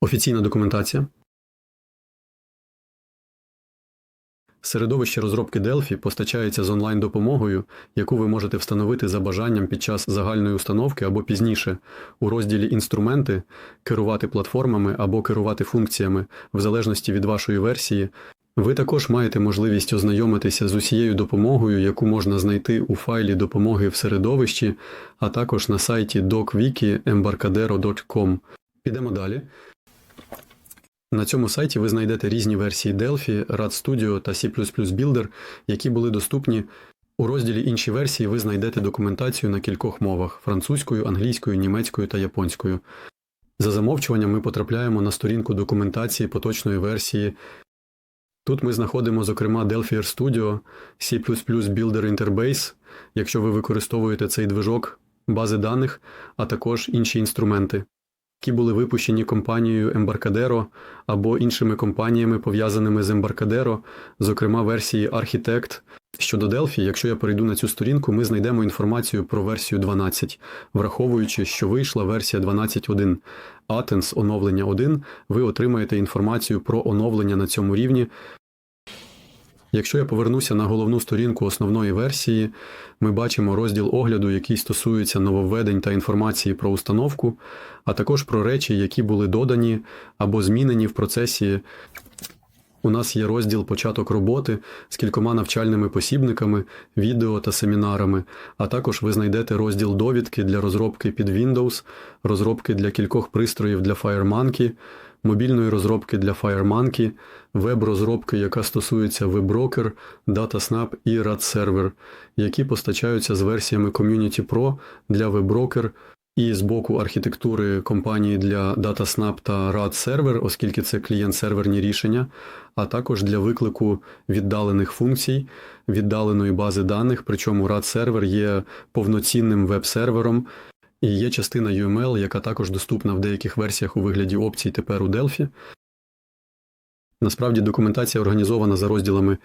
Офіційна документація. Середовище розробки Delphi постачається з онлайн-допомогою, яку ви можете встановити за бажанням під час загальної установки або пізніше у розділі Інструменти, керувати платформами або керувати функціями в залежності від вашої версії. Ви також маєте можливість ознайомитися з усією допомогою, яку можна знайти у файлі допомоги в середовищі, а також на сайті docwiki.embarcadero.com. Підемо далі. На цьому сайті ви знайдете різні версії Delphi, RAD Studio та C++ Builder, які були доступні. У розділі Інші версії ви знайдете документацію на кількох мовах французькою, англійською, німецькою та японською. За замовчуванням ми потрапляємо на сторінку документації поточної версії. Тут ми знаходимо, зокрема, Delphi Air Studio, C++ Builder Interbase, якщо ви використовуєте цей движок, бази даних, а також інші інструменти які були випущені компанією Embarcadero або іншими компаніями, пов'язаними з Embarcadero, зокрема версії Architect. Щодо Delphi, якщо я перейду на цю сторінку, ми знайдемо інформацію про версію 12, враховуючи, що вийшла версія 12.1. Athens оновлення 1, ви отримаєте інформацію про оновлення на цьому рівні. Якщо я повернуся на головну сторінку основної версії, ми бачимо розділ огляду, який стосується нововведень та інформації про установку, а також про речі, які були додані або змінені в процесі. У нас є розділ початок роботи з кількома навчальними посібниками, відео та семінарами, а також ви знайдете розділ довідки для розробки під Windows, розробки для кількох пристроїв для FireMonkey, мобільної розробки для FireMonkey, веб-розробки, яка стосується WebBroker, DataSnap і RAD-сервер, які постачаються з версіями Community Pro для WebBroker і з боку архітектури компанії для DataSnap та RAD-сервер, оскільки це клієнт-серверні рішення, а також для виклику віддалених функцій, віддаленої бази даних, причому RAD-сервер є повноцінним веб-сервером. І є частина UML, яка також доступна в деяких версіях у вигляді опцій тепер у Delphi. Насправді документація організована за розділами.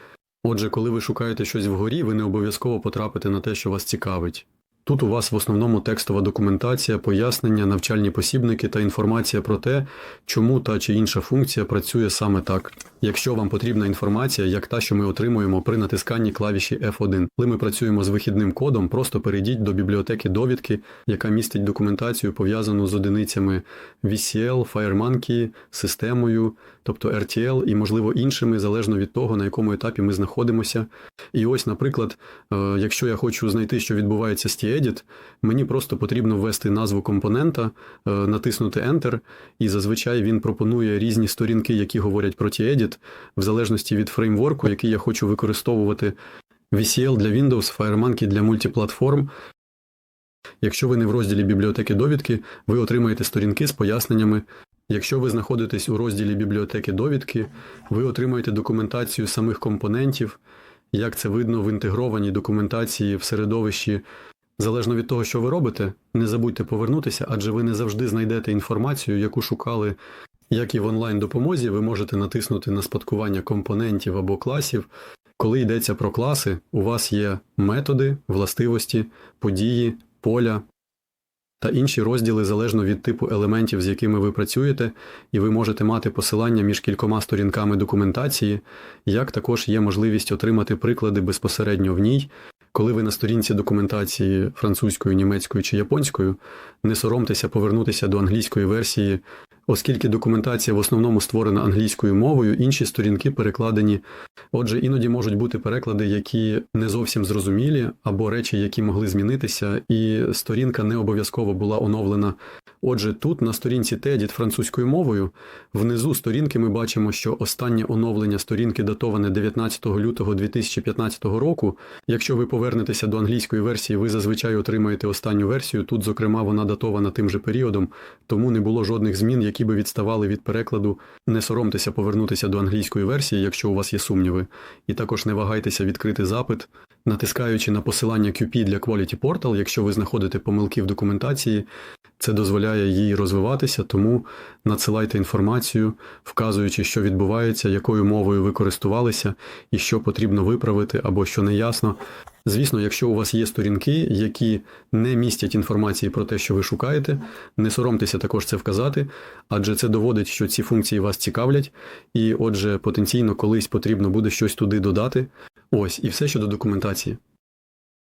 Отже, коли ви шукаєте щось вгорі, ви не обов'язково потрапите на те, що вас цікавить. Тут у вас в основному текстова документація, пояснення, навчальні посібники та інформація про те, чому та чи інша функція працює саме так. Якщо вам потрібна інформація, як та, що ми отримуємо при натисканні клавіші F1, коли ми працюємо з вихідним кодом, просто перейдіть до бібліотеки довідки, яка містить документацію пов'язану з одиницями VCL, FireMonkey, системою, тобто RTL і, можливо, іншими, залежно від того, на якому етапі ми знаходимося. І ось, наприклад, е, якщо я хочу знайти, що відбувається з Edit, мені просто потрібно ввести назву компонента, е, натиснути Enter, і зазвичай він пропонує різні сторінки, які говорять про Edit, в залежності від фреймворку, який я хочу використовувати. VCL для Windows, FireMonkey для мультиплатформ. Якщо ви не в розділі бібліотеки довідки, ви отримаєте сторінки з поясненнями. Якщо ви знаходитесь у розділі бібліотеки довідки, ви отримаєте документацію самих компонентів, як це видно в інтегрованій документації в середовищі Залежно від того, що ви робите, не забудьте повернутися, адже ви не завжди знайдете інформацію, яку шукали, як і в онлайн допомозі, ви можете натиснути на спадкування компонентів або класів. Коли йдеться про класи, у вас є методи, властивості, події, поля та інші розділи залежно від типу елементів, з якими ви працюєте, і ви можете мати посилання між кількома сторінками документації, як також є можливість отримати приклади безпосередньо в ній, коли ви на сторінці документації французькою, німецькою чи японською, не соромтеся повернутися до англійської версії, оскільки документація в основному створена англійською мовою, інші сторінки перекладені. Отже, іноді можуть бути переклади, які не зовсім зрозумілі, або речі, які могли змінитися, і сторінка не обов'язково була оновлена. Отже, тут на сторінці TEDIT французькою мовою, внизу сторінки ми бачимо, що останнє оновлення сторінки датоване 19 лютого 2015 року. Якщо ви повернетеся до англійської версії, ви зазвичай отримаєте останню версію. Тут, зокрема, вона датована тим же періодом, тому не було жодних змін, які би відставали від перекладу. Не соромтеся повернутися до англійської версії, якщо у вас є сумніви. І також не вагайтеся відкрити запит, натискаючи на посилання QP для Quality Portal, якщо ви знаходите помилки в документації. Це дозволяє їй розвиватися, тому надсилайте інформацію, вказуючи, що відбувається, якою мовою ви користувалися і що потрібно виправити або що не ясно. Звісно, якщо у вас є сторінки, які не містять інформації про те, що ви шукаєте, не соромтеся також це вказати, адже це доводить, що ці функції вас цікавлять, і отже, потенційно колись потрібно буде щось туди додати. Ось і все щодо документації.